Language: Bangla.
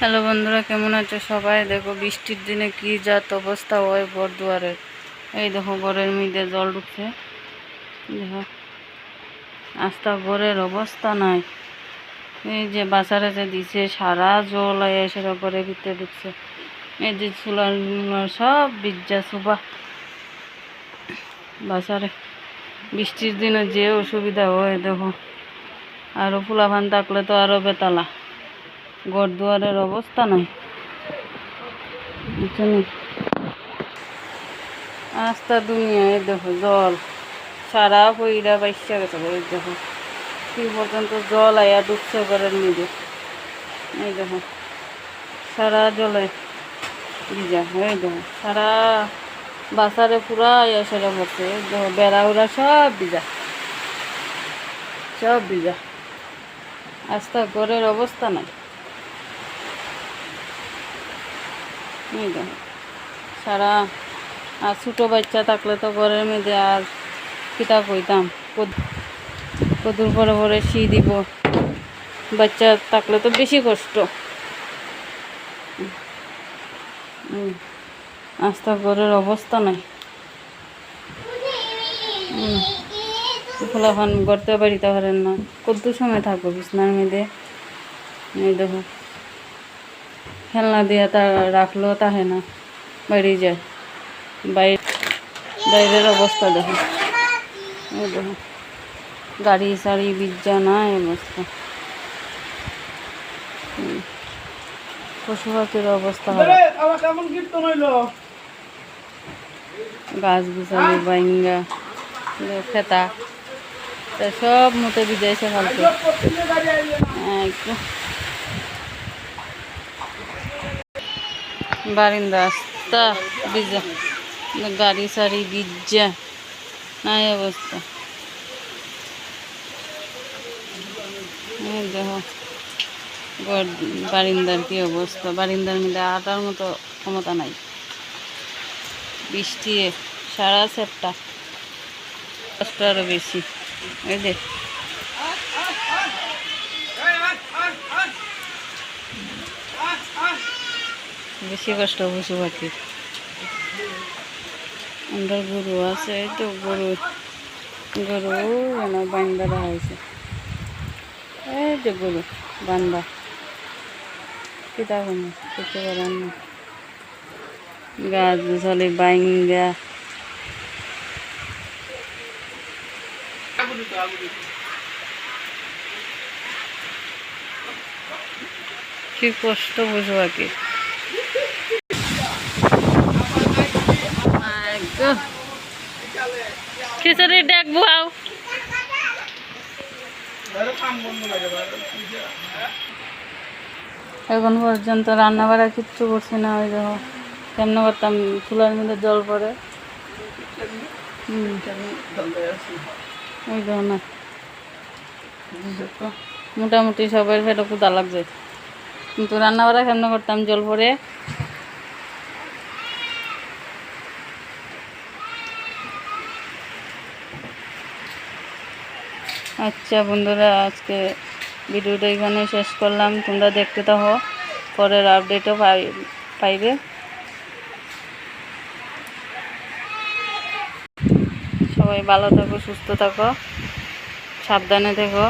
হ্যালো বন্ধুরা, কেমন আছো সবাই? দেখো, বৃষ্টির দিনে কি জাত অবস্থা হয় বরদুয়ারের এই দেখো, ঘরের মধ্যে জল ঢুকছে। দেখো আস্তা ঘরের অবস্থা নাই। এই যে বাসারে যে দিছে, সারা জল সেটা ঘরের ভিতরে ঢুকছে। এই যে চুলার সব বিজ্জা সুবা বাসারে বৃষ্টির দিনে যে অসুবিধা হয়, দেখো। আরও ফুলাভান থাকলে তো আরও বেতালা। ঘর দুয়ারের অবস্থা নাই। আস্তা দুনিয়ায় দেখো জল। সারা পইরা বাইসা গেছে দেখো। কি পর্যন্ত জল আয়া ডুবছে ঘরের মধ্যে এই দেখো, সারা জলে ভিজা, এই দেখো, সারা বাসারে পুরা আয়া সেরা এই দেখো, বেড়া উড়া সব ভিজা। সব ভিজা। আস্তা ঘরের অবস্থা নাই। সারা, আর ছোটো বাচ্চা থাকলে তো ঘরের মধ্যে আর কিতা কইতাম? কদ- কদুর পরে পরে শি দিব। বাচ্চা থাকলে তো বেশি কষ্ট। হুম। আস্তা ঘরের অবস্থা নাই। ফুলাফান করতে বাড়িতে পারেন না। কত সময় থাকব বিছনার মধ্যে। এই দেখো। খেলনা দিয়ে তা রাখলেও তাহে না বাইরে যায়। বাইরে বাইরের অবস্থা দেখো। দেখো গাড়ি সাড়ি বিজ্জা নাই অবস্থা। পশু পাখির অবস্থা হইল? গাছ গুছালি বাইঙ্গা খেতা। সব মতো বিদেশে ফালতু পশ্চিমে গাড়ি আইলে না একদম বারিন্দা আস্তা বিজা গাড়ি সারি বিজ্জা নাই অবস্থা। দেখো বারিন্দার কি অবস্থা? বারিন্দার মিলে আটার মতো ক্ষমতা নাই। বৃষ্টি সারা সেপটা কষ্ট আরও বেশি। এই দেখ বেশি কষ্ট পশু পাখির আমরা গরু আছে তো গরু গরু যেন বান্দা রাখা হয়েছে এই যে গরু, বান্দা। কিতা কোনো কিছু করার না গাছ গুছালি বাইঙ্গা কি কষ্ট পশু পাখি খিচুড়ি লাগে ধরো এখন পর্যন্ত রান্না বাড়া কিচ্ছু করছি না, ওই দেখো। কেমন করতাম, চুলার মধ্যে জল পড়ে। ওই দেখো না। মোটামুটি সবার ফেটে কুদা লাগছে। কিন্তু রান্না বাড়া কেমন করতাম, জল পড়ে। আচ্ছা বন্ধুরা, আজকে ভিডিওটা এখানে শেষ করলাম। তোমরা দেখতে থাকো, পরের আপডেটও পাই পাইবে। সবাই ভালো থাকো, সুস্থ থাকো, সাবধানে থেকো।